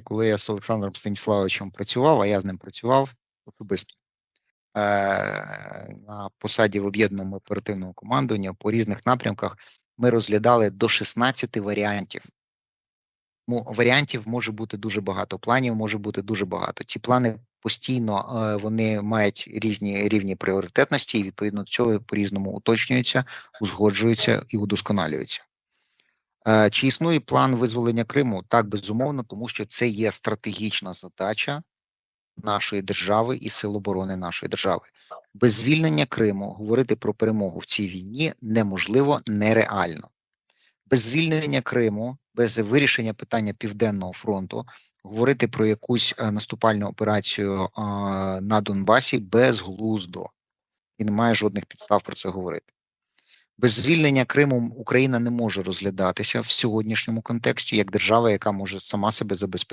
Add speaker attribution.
Speaker 1: пам'ятаєте, коли я з Олександром Станіславовичем працював, а я з ним працював особисто е, на посаді в об'єднаному оперативному командуванні по різних напрямках, ми розглядали до 16 варіантів. Ну, варіантів може бути дуже багато, планів може бути дуже багато. Ці плани постійно е, вони мають різні рівні пріоритетності, і відповідно до цього по-різному уточнюються, узгоджуються і удосконалюються. Е, Чи існує план визволення Криму? Так, безумовно, тому що це є стратегічна задача нашої держави і сил оборони нашої держави. Без звільнення Криму говорити про перемогу в цій війні неможливо, нереально. Без звільнення Криму, без вирішення питання Південного фронту, говорити про якусь е, наступальну операцію е, на Донбасі безглуздо і немає жодних підстав про це говорити. Без звільнення Криму Україна не може розглядатися в сьогоднішньому контексті як держава, яка може сама себе забезпечити.